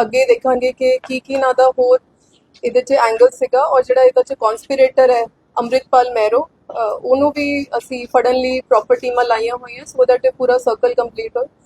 ਅੱਗੇ ਦੇਖਾਂਗੇ ਕਿ ਕੀ ਕੀ ਇਹਨਾਂ ਦਾ ਹੋਰ ਇਹਦੇ 'ਚ ਐਂਗਲ ਸੀਗਾ ਔਰ ਜਿਹੜਾ ਇਹਦੇ 'ਚ ਕਨਸਪੀਰੇਟਰ ਹੈ ਅੰਮ੍ਰਿਤਪਾਲ ਮਹਿਰੋ ਉਹਨੂੰ ਵੀ ਅਸੀਂ ਫੜਨ ਲਈ ਪ੍ਰੋਪਰ ਟੀਮਾਂ ਲਾਈਆਂ ਹੋਈਆਂ ਸੋ ਦੈਟ ਇਹ ਪੂਰਾ ਸਰਕਲ ਕੰਪਲੀਟ ਹੋਏ।